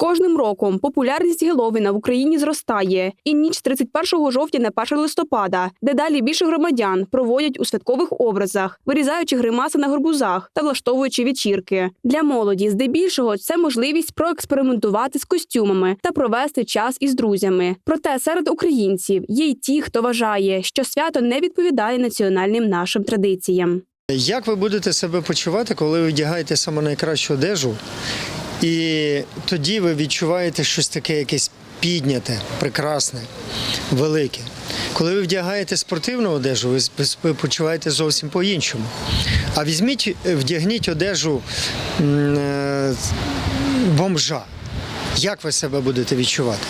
кожним роком популярність Геловіна в Україні зростає, і ніч з 31 жовтня на 1 листопада, де далі більше громадян проводять у святкових образах, вирізаючи гримаси на горбузах та влаштовуючи вечірки. Для молоді, здебільшого, це можливість проекспериментувати з костюмами та провести час із друзями. Проте серед українців є й ті, хто вважає, що свято не відповідає національним нашим традиціям. Як ви будете себе почувати, коли ви вдягаєте саме найкращу одежу, і тоді ви відчуваєте щось таке, якесь підняте, прекрасне, велике. Коли ви вдягаєте спортивну одежу, ви почуваєте зовсім по-іншому. А візьміть, вдягніть одежу е, бомжа. Як ви себе будете відчувати?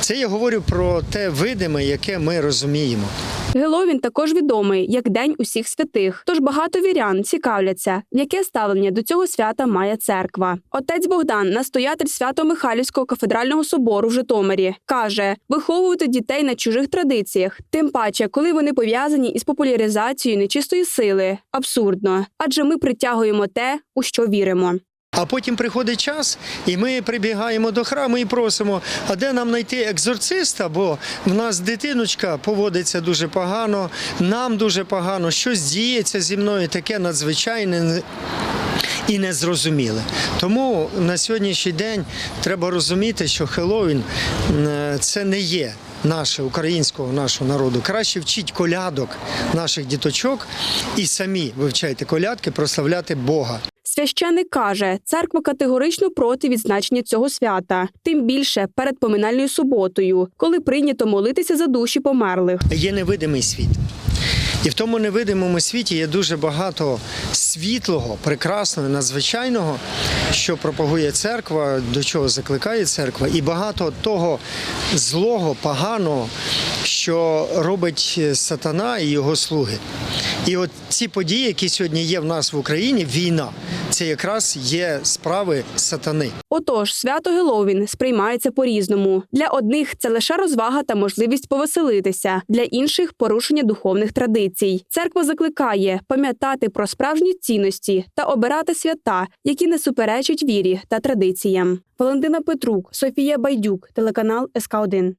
Це я говорю про те видиме, яке ми розуміємо. Геловін також відомий як День усіх святих. Тож багато вірян цікавляться, яке ставлення до цього свята має церква. Отець Богдан, настоятель Свято-Михайлівського кафедрального собору в Житомирі, каже: виховувати дітей на чужих традиціях, тим паче, коли вони пов'язані із популяризацією нечистої сили. Абсурдно, адже ми притягуємо те, у що віримо. А потім приходить час, і ми прибігаємо до храму і просимо, а де нам знайти екзорциста, бо в нас дитиночка поводиться дуже погано, нам дуже погано, щось діється зі мною таке надзвичайне. І незрозуміле. Тому на сьогоднішній день треба розуміти, що Хеллоуін е, це не є наше українського нашого народу. Краще вчіть колядок наших діточок і самі вивчайте колядки, прославляти Бога. Священик каже, церква категорично проти відзначення цього свята, тим більше перед поминальною суботою, коли прийнято молитися за душі померлих. Є невидимий світ. І в тому невидимому світі є дуже багато світлого, прекрасного, надзвичайного, що пропагує церква, до чого закликає церква, і багато того злого, поганого, що робить сатана і його слуги. І от ці події, які сьогодні є в нас в Україні, війна, це якраз є справи сатани. Отож, свято Геловін сприймається по-різному. Для одних це лише розвага та можливість повеселитися, для інших порушення духовних традицій. Церква закликає пам'ятати про справжні цінності та обирати свята, які не суперечать вірі та традиціям. Валентина Петрук, Софія Байдюк, телеканал СК 1